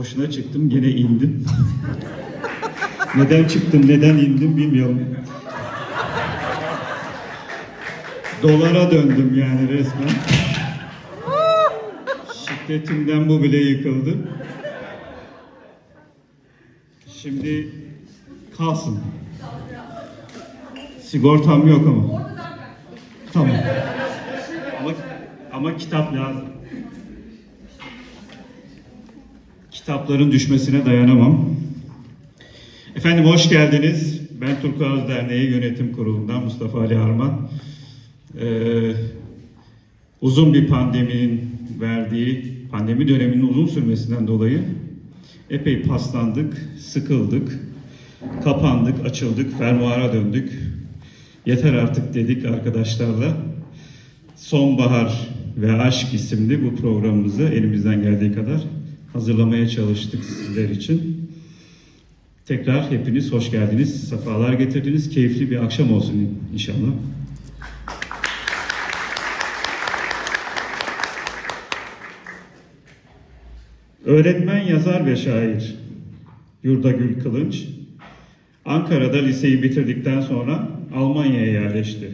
boşuna çıktım gene indim. neden çıktım neden indim bilmiyorum. Dolara döndüm yani resmen. Şiddetimden bu bile yıkıldı. Şimdi kalsın. Sigortam yok ama. Tamam. Ama, ama kitap lazım. Kitapların düşmesine dayanamam. Efendim hoş geldiniz. Ben Turkuaz Derneği Yönetim Kurulu'ndan Mustafa Ali Arman. Ee, uzun bir pandeminin verdiği, pandemi döneminin uzun sürmesinden dolayı epey paslandık, sıkıldık, kapandık, açıldık, fermuara döndük. Yeter artık dedik arkadaşlarla. Sonbahar ve Aşk isimli bu programımızı elimizden geldiği kadar hazırlamaya çalıştık sizler için. Tekrar hepiniz hoş geldiniz, sefalar getirdiniz. Keyifli bir akşam olsun inşallah. Öğretmen, yazar ve şair Yurda Gül Kılınç, Ankara'da liseyi bitirdikten sonra Almanya'ya yerleşti.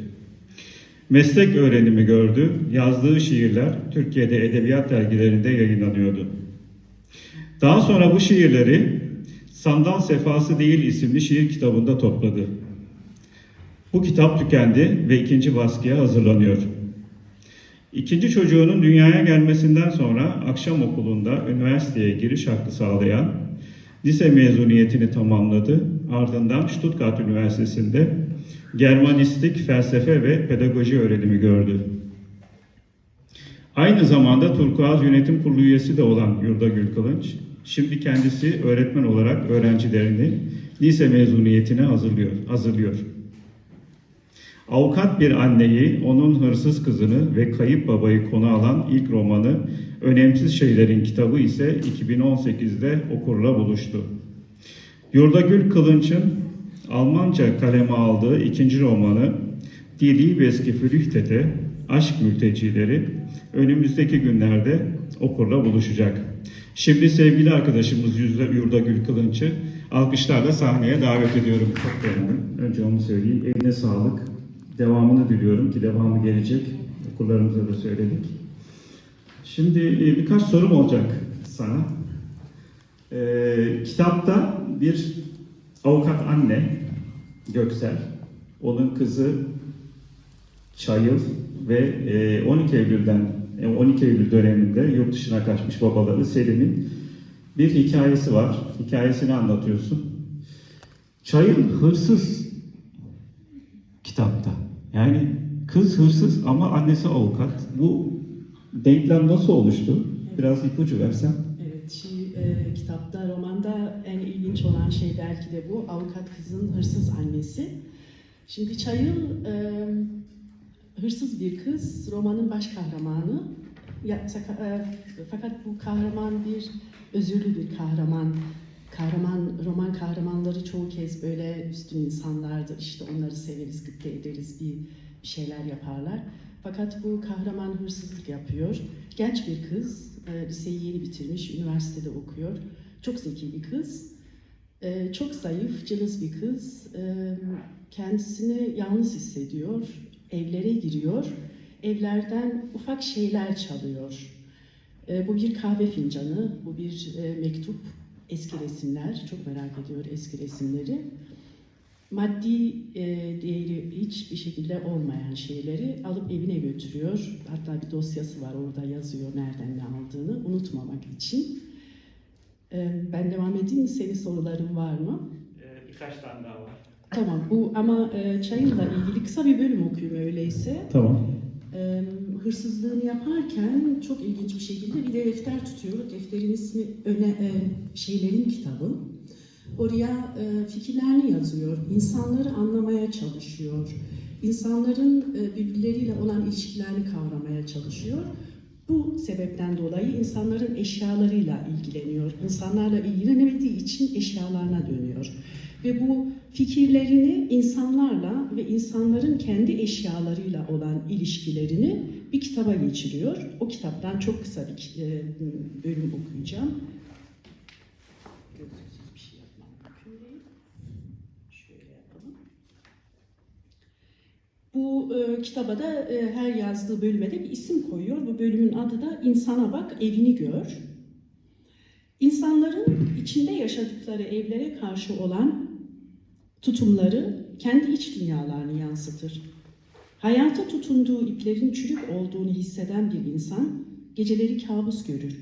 Meslek öğrenimi gördü, yazdığı şiirler Türkiye'de edebiyat dergilerinde yayınlanıyordu. Daha sonra bu şiirleri Sandal Sefası Değil isimli şiir kitabında topladı. Bu kitap tükendi ve ikinci baskıya hazırlanıyor. İkinci çocuğunun dünyaya gelmesinden sonra akşam okulunda üniversiteye giriş hakkı sağlayan lise mezuniyetini tamamladı. Ardından Stuttgart Üniversitesi'nde Germanistik, felsefe ve pedagoji öğrenimi gördü. Aynı zamanda Turkuaz Yönetim Kurulu üyesi de olan Yurda Gül şimdi kendisi öğretmen olarak öğrencilerini lise mezuniyetine hazırlıyor. hazırlıyor. Avukat bir anneyi, onun hırsız kızını ve kayıp babayı konu alan ilk romanı Önemsiz Şeylerin kitabı ise 2018'de okurla buluştu. Yurdagül Kılınç'ın Almanca kaleme aldığı ikinci romanı Die Liebesgeflüchtete, Aşk Mültecileri önümüzdeki günlerde okurla buluşacak. Şimdi sevgili arkadaşımız Yurdagül Kılınç'ı alkışlarla sahneye davet ediyorum. Çok beğendim. Önce onu söyleyeyim. Eline sağlık. Devamını diliyorum ki devamı gelecek. Okurlarımıza da söyledik. Şimdi e, birkaç sorum olacak sana. Ee, kitapta bir avukat anne Göksel, onun kızı Çayıl ve e, 12 Eylül'den e, 12 Eylül döneminde yurt dışına kaçmış babaları Selim'in bir hikayesi var. Hikayesini anlatıyorsun. Çayıl hırsız kitapta. Yani kız hırsız ama annesi avukat. Bu denklem nasıl oluştu? Biraz ipucu versen. Evet, şi, e, kitapta, romanda en ilginç olan şey belki de bu. Avukat kızın hırsız annesi. Şimdi Çayıl e, hırsız bir kız, romanın baş kahramanı. E, fakat bu kahraman bir özürlü bir kahraman. Kahraman, roman kahramanları çoğu kez böyle üstün insanlardır. İşte onları severiz, gıpta ederiz, bir, şeyler yaparlar. Fakat bu kahraman hırsızlık yapıyor. Genç bir kız, e, liseyi yeni bitirmiş, üniversitede okuyor. Çok zeki bir kız, e, çok zayıf, cılız bir kız. Kendisini yalnız hissediyor, evlere giriyor, evlerden ufak şeyler çalıyor. E, bu bir kahve fincanı, bu bir e, mektup, eski resimler, çok merak ediyor eski resimleri maddi e, değeri hiçbir şekilde olmayan şeyleri alıp evine götürüyor. Hatta bir dosyası var orada yazıyor nereden ne aldığını unutmamak için. E, ben devam edeyim mi? Senin soruların var mı? Birkaç tane daha var. Tamam bu ama e, çayınla ilgili kısa bir bölüm okuyayım öyleyse. Tamam. E, hırsızlığını yaparken çok ilginç bir şekilde bir de defter tutuyor. Defterin ismi öne, e, şeylerin kitabı. Oraya e, fikirlerini yazıyor, insanları anlamaya çalışıyor, insanların e, birbirleriyle olan ilişkilerini kavramaya çalışıyor. Bu sebepten dolayı insanların eşyalarıyla ilgileniyor. İnsanlarla ilgilenemediği için eşyalarına dönüyor. Ve bu fikirlerini insanlarla ve insanların kendi eşyalarıyla olan ilişkilerini bir kitaba geçiriyor. O kitaptan çok kısa bir e, bölüm okuyacağım. Gözlüksüz bir şey yapmam mümkün değil. Şöyle yapalım. Bu e, kitaba da e, her yazdığı bölüme de bir isim koyuyor. Bu bölümün adı da İnsana Bak, Evini Gör. İnsanların içinde yaşadıkları evlere karşı olan tutumları kendi iç dünyalarını yansıtır. Hayata tutunduğu iplerin çürük olduğunu hisseden bir insan geceleri kabus görür.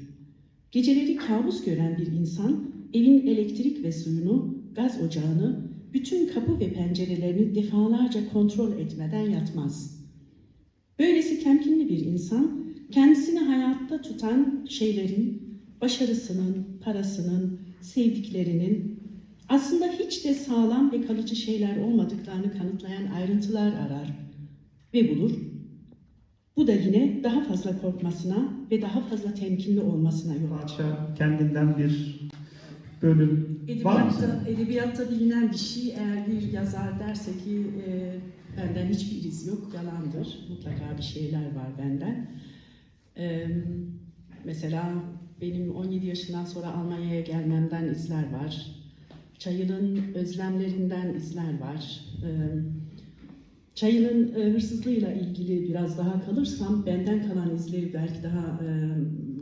Geceleri kabus gören bir insan evin elektrik ve suyunu, gaz ocağını, bütün kapı ve pencerelerini defalarca kontrol etmeden yatmaz. Böylesi temkinli bir insan kendisini hayatta tutan şeylerin, başarısının, parasının, sevdiklerinin aslında hiç de sağlam ve kalıcı şeyler olmadıklarını kanıtlayan ayrıntılar arar ve bulur. Bu da yine daha fazla korkmasına ve daha fazla temkinli olmasına yol açar. Kendinden bir bölüm var mı? Edebiyatta, edebiyatta bilinen bir şey eğer bir yazar derse ki e, benden hiçbir iz yok, yalandır. Mutlaka bir şeyler var benden. E, mesela benim 17 yaşından sonra Almanya'ya gelmemden izler var. Çayının özlemlerinden izler var. E, Çayının e, hırsızlığıyla ilgili biraz daha kalırsam benden kalan izleri belki daha e,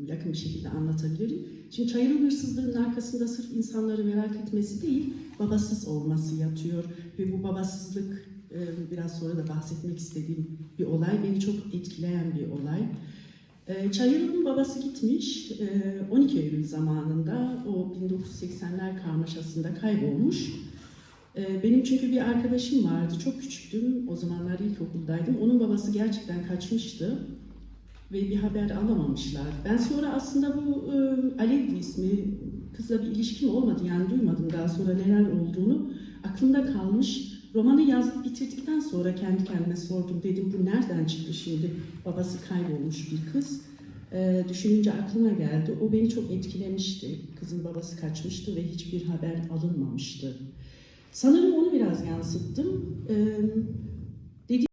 yakın bir şekilde anlatabilirim. Şimdi çayının hırsızlığının arkasında sırf insanları merak etmesi değil, babasız olması yatıyor. Ve bu babasızlık e, biraz sonra da bahsetmek istediğim bir olay. Beni çok etkileyen bir olay. E, Çayır'ın babası gitmiş, e, 12 Eylül zamanında o 1980'ler karmaşasında kaybolmuş. E, Benim çünkü bir arkadaşım vardı, çok küçüktüm, o zamanlar ilkokuldaydım. Onun babası gerçekten kaçmıştı ve bir haber alamamışlar. Ben sonra aslında bu e, Alevdi ismi kızla bir ilişkim olmadı yani duymadım daha sonra neler olduğunu. Aklımda kalmış. Romanı yazıp bitirdikten sonra kendi kendime sordum. Dedim bu nereden çıktı şimdi? Babası kaybolmuş bir kız. E, düşününce aklıma geldi. O beni çok etkilemişti. Kızın babası kaçmıştı ve hiçbir haber alınmamıştı. Sanırım onu biraz yansıttım. Ee,